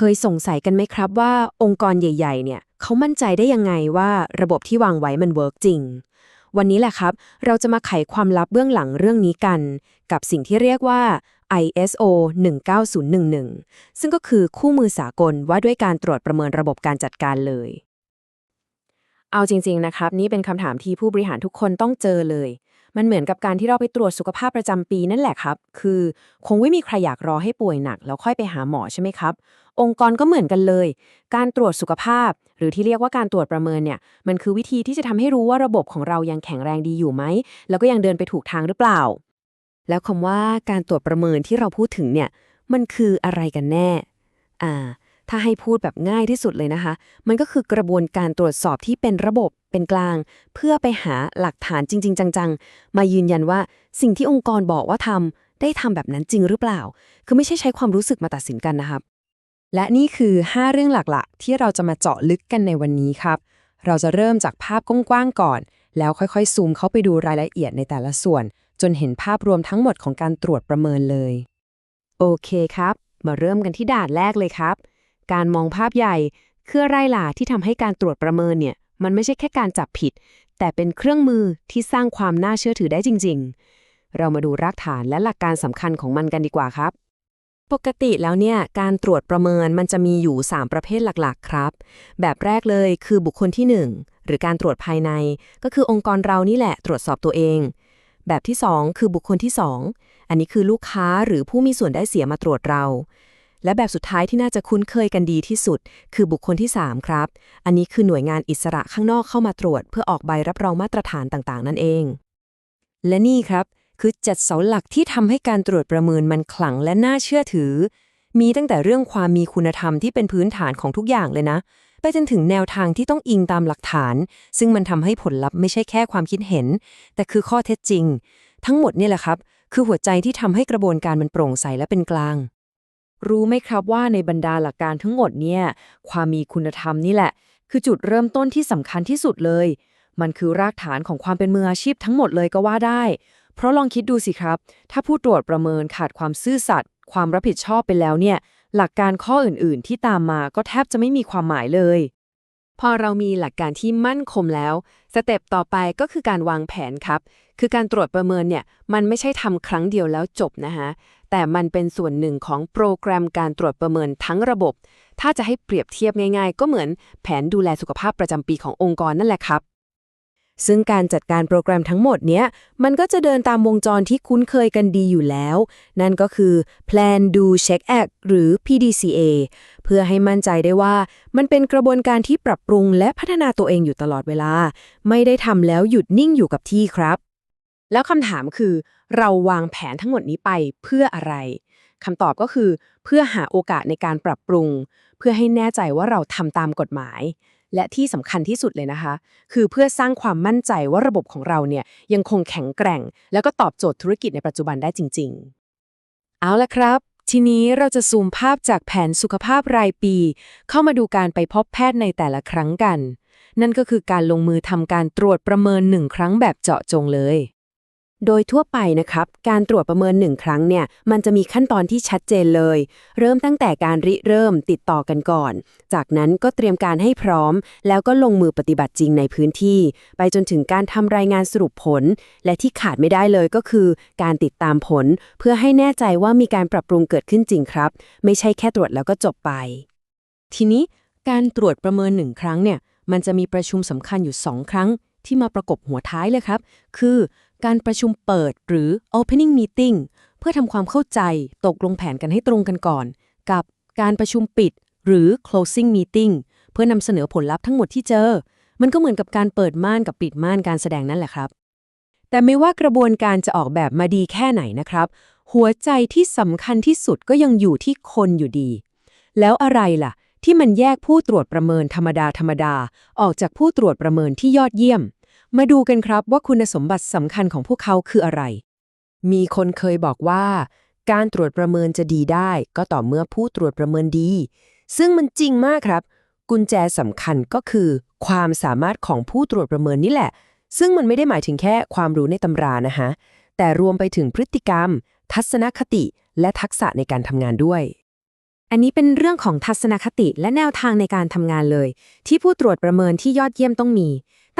เคยสงสัยกันไหมครับว่าองค์กรใหญ่ ๆ เนี่ยเขามั่นใจได้ยังไงว่าระบบที่วางไว้มันเวิร์กจริง วันนี้แหละครับ เราจะมาไขความลับเบื้องหลังเรื่องนี้กัน กับสิ่งที่เรียกว่า ISO 19011 ซึ่งก็คือคู่มือสากลว่าด้วยการตรวจประเมินระบบการจัดการเลย เอาจริง ๆ นะครับ นี่เป็นคำถามที่ผู้บริหารทุกคนต้องเจอเลย มันเหมือนกับการที่เราไปตรวจสุขภาพประจำปีนั่นแหละครับ คือคงไม่มีใครอยากรอให้ป่วยหนัก แล้วค่อยไปหาหมอใช่ไหมครับ องค์กรก็เหมือนกันเลย การตรวจสุขภาพ หรือที่เรียกว่าการตรวจประเมินเนี่ย มันคือวิธีที่จะทำให้รู้ว่าระบบของเรายังแข็งแรงดีอยู่ไหม แล้วก็ยังเดินไปถูกทางหรือเปล่า แล้วคำว่าการตรวจประเมินที่เราพูดถึงเนี่ย มันคืออะไรกันแน่ อ่า ถ้าให้พูดแบบง่ายที่สุดเลยนะคะ มันก็คือกระบวนการตรวจสอบที่เป็นระบบเป็นกลาง เพื่อไปหาหลักฐานจริง ๆ จัง ๆ มายืนยันว่าสิ่งที่องค์กรบอกว่าทำได้ทำแบบนั้นจริงหรือเปล่า คือไม่ใช่ใช้ความรู้สึกมาตัดสินกันนะครับ และนี่คือ 5 เรื่องหลักๆ ที่เราจะมาเจาะลึกกันในวันนี้ครับ เราจะเริ่มจากภาพกว้างๆก่อน แล้วค่อยๆ ซูมเข้าไปดูรายละเอียดในแต่ละส่วน จนเห็นภาพรวมทั้งหมดของการตรวจประเมินเลย โอเคครับ มาเริ่มกันที่ด่านแรกเลยครับ การมองภาพใหญ่คืออไรล่ะที่ทำให้การตรวจประเมินเนี่ย มันไม่ใช่แค่การจับผิด แต่เป็นเครื่องมือที่สร้างความน่าเชื่อถือได้จริง ๆ เรามาดูรากฐานและหลักการสำคัญของมันกันดีกว่าครับ ปกติแล้วเนี่ย การตรวจประเมินมันจะมีอยู่ 3 ประเภทหลักๆ ครับ แบบแรกเลยคือบุคคลที่ 1 หรือการตรวจภายใน ก็คือองค์กรเรานี่แหละ ตรวจสอบตัวเอง แบบที่ 2 คือบุคคลที่ 2 อันนี้คือลูกค้าหรือผู้มีส่วนได้เสียมาตรวจเรา และแบบสุดท้ายที่น่าจะคุ้นเคยกันดีที่สุด คือบุคคลที่ 3 ครับ อันนี้คือหน่วยงานอิสระข้างนอกเข้ามาตรวจ เพื่อออกใบรับรองมาตรฐานต่างๆ นั่นเอง และนี่ครับ คือจัดเสาหลักที่ทำให้การตรวจประเมินมันขลังและน่าเชื่อถือ มีตั้งแต่เรื่องความมีคุณธรรมที่เป็นพื้นฐานของทุกอย่างเลยนะ ไปจนถึงแนวทางที่ต้องอิงตามหลักฐาน ซึ่งมันทำให้ผลลัพธ์ไม่ใช่แค่ความคิดเห็น แต่คือข้อเท็จจริง ทั้งหมดนี่แหละครับ คือหัวใจที่ทำให้กระบวนการมันโปร่งใสและเป็นกลาง รู้ไหมครับว่าในบรรดาหลักการทั้งหมดเนี่ย ความมีคุณธรรมนี่แหละ คือจุดเริ่มต้นที่สำคัญที่สุดเลย มันคือรากฐานของความเป็นมืออาชีพทั้งหมดเลยก็ว่าได้ เพราะลองคิดดูสิครับ ถ้าผู้ตรวจประเมินขาดความซื่อสัตย์ความรับผิดชอบไปแล้วเนี่ย หลักการข้ออื่น ๆ ที่ตามมาก็แทบจะไม่มีความหมายเลย พอเรามีหลักการที่มั่นคงแล้ว สเต็ปต่อไปก็คือการวางแผนครับ คือการตรวจประเมินเนี่ย มันไม่ใช่ทำครั้งเดียวแล้วจบนะคะ แต่มันเป็นส่วนหนึ่งของโปรแกรมการตรวจประเมินทั้งระบบ ถ้าจะให้เปรียบเทียบง่ายๆ ก็เหมือนแผนดูแลสุขภาพประจำปีขององค์กรนั่นแหละครับ ซึ่งการจัดการโปรแกรมทั้งหมดเนี้ย มันก็จะเดินตามวงจรที่คุ้นเคยกันดีอยู่แล้ว นั่นก็คือ Plan Do Check Act หรือ PDCA เพื่อให้มั่นใจได้ว่า มันเป็นกระบวนการที่ปรับปรุงและพัฒนาตัวเองอยู่ตลอดเวลา ไม่ได้ทำแล้วหยุดนิ่งอยู่กับที่ครับ แล้วคำถามคือ เราวางแผนทั้งหมดนี้ไปเพื่ออะไรคำตอบก็คือ เพื่อหาโอกาสในการปรับปรุง เพื่อให้แน่ใจว่าเราทำตามกฎหมาย และที่สำคัญที่สุดเลยนะคะ คือเพื่อสร้างความมั่นใจว่าระบบของเราเนี่ยยังคงแข็งแกร่ง แล้วก็ตอบโจทย์ธุรกิจในปัจจุบันได้จริง ๆ เอาละครับ ทีนี้เราจะซูมภาพจากแผนสุขภาพรายปี เข้ามาดูการไปพบแพทย์ในแต่ละครั้งกัน นั่นก็คือการลงมือทำการตรวจประเมินหนึ่งครั้งแบบเจาะจงเลย โดยทั่วไปนะครับ การตรวจประเมินหนึ่งครั้งเนี่ย มันจะมีขั้นตอนที่ชัดเจนเลย เริ่มตั้งแต่การริเริ่มติดต่อกันก่อน จากนั้นก็เตรียมการให้พร้อม แล้วก็ลงมือปฏิบัติจริงในพื้นที่ ไปจนถึงการทำรายงานสรุปผล และที่ขาดไม่ได้เลยก็คือ การติดตามผล เพื่อให้แน่ใจว่ามีการปรับปรุงเกิดขึ้นจริงครับ ไม่ใช่แค่ตรวจแล้วก็จบไป ทีนี้การตรวจประเมินหนึ่งครั้งเนี่ย มันจะมีประชุมสำคัญอยู่2ครั้งที่มาประกบหัวท้ายเลยครับ คือ การประชุมเปิดหรือ opening meeting เพื่อทำความเข้าใจตกลงแผนกันให้ตรงกันก่อน กับการประชุมปิด หรือ closing meeting เพื่อนำเสนอผลลัพธ์ทั้งหมดที่เจอ มันก็เหมือนกับการเปิดม่านกับปิดม่านการแสดงนั่นแหละครับ แต่ไม่ว่ากระบวนการจะออกแบบมาดีแค่ไหนนะครับ หัวใจที่สำคัญที่สุดก็ยังอยู่ที่คนอยู่ดี แล้วอะไรล่ะ ที่มันแยกผู้ตรวจประเมินธรรมดาธรรมดาออกจากผู้ตรวจประเมินที่ยอดเยี่ยม มาดูกันครับว่าคุณสมบัติสำคัญของพวกเขาคืออะไร มีคนเคยบอกว่า การตรวจประเมินจะดีได้ ก็ต่อเมื่อผู้ตรวจประเมินดี ซึ่งมันจริงมากครับ กุญแจสำคัญก็คือ ความสามารถของผู้ตรวจประเมินนี่แหละ ซึ่งมันไม่ได้หมายถึงแค่ความรู้ในตำรานะฮะแต่รวมไปถึงพฤติกรรม ทัศนคติ และทักษะในการทำงานด้วย อันนี้เป็นเรื่องของทัศนคติและแนวทางในการทำงานเลย ที่ผู้ตรวจประเมินที่ยอดเยี่ยมต้องมี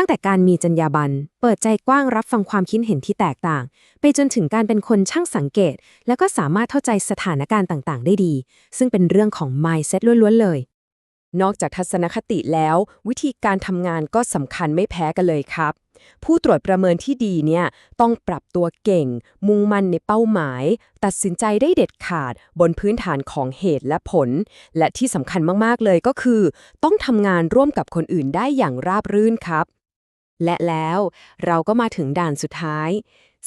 ตั้งแต่การมีจรรยาบรรณเปิดใจกว้างรับฟังความคิดเห็นที่แตกต่าง ไปจนถึงการเป็นคนช่างสังเกต แล้วก็สามารถเข้าใจสถานการณ์ต่างๆ ได้ดี ซึ่งเป็นเรื่องของ mindset ล้วนๆเลย นอกจากทัศนคติแล้ว วิธีการทำงานก็สำคัญไม่แพ้กันเลยครับ ผู้ตรวจประเมินที่ดีเนี่ยต้องปรับตัวเก่ง มุ่งมั่นในเป้าหมาย ตัดสินใจได้เด็ดขาด บนพื้นฐานของเหตุและผล และที่สำคัญมากๆเลยก็คือ ต้องทำงานร่วมกับคนอื่นได้อย่างราบรื่นครับ และแล้วเราก็มาถึงด่านสุดท้าย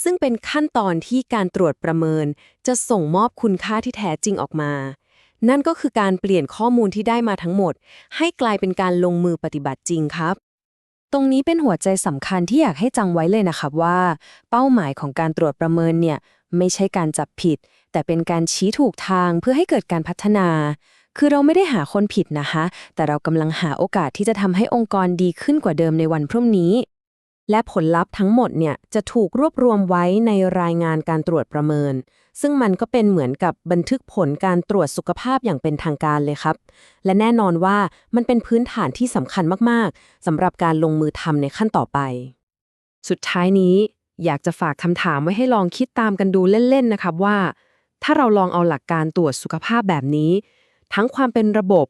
ซึ่งเป็นขั้นตอนที่การตรวจประเมิน จะส่งมอบคุณค่าที่แท้จริงออกมา นั่นก็คือการเปลี่ยนข้อมูลที่ได้มาทั้งหมด ให้กลายเป็นการลงมือปฏิบัติจริงครับ ตรงนี้เป็นหัวใจสำคัญที่อยากให้จังไว้เลยนะครับว่า เป้าหมายของการตรวจประเมินเนี่ยไม่ใช่การจับผิด แต่เป็นการชี้ถูกทางเพื่อให้เกิดการพัฒนา คือเราไม่ได้หาคนผิดนะคะ แต่เรากำลังหาโอกาสที่จะทำให้องค์กรดีขึ้นกว่าเดิมในวันพรุ่งนี้ และผลลัพธ์ทั้งหมดเนี่ยจะถูกรวบรวมไว้ในรายงานการตรวจประเมิน ซึ่งมันก็เป็นเหมือนกับบันทึกผลการตรวจสุขภาพอย่างเป็นทางการเลยครับ และแน่นอนว่ามันเป็นพื้นฐานที่สำคัญมากๆสำหรับการลงมือทำในขั้นต่อไป สุดท้ายนี้อยากจะฝากคำถามไว้ให้ลองคิดตามกันดูเล่นๆนะครับว่า ถ้าเราลองเอาหลักการตรวจสุขภาพแบบนี้ ทั้งความเป็นระบบ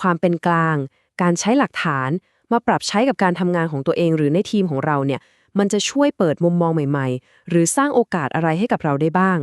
ความเป็นกลาง การใช้หลักฐาน มาปรับใช้กับการทำงานของตัวเองหรือในทีมของเราเนี่ย มันจะช่วยเปิดมุมมองใหม่ ๆ หรือสร้างโอกาสอะไรให้กับเราได้บ้าง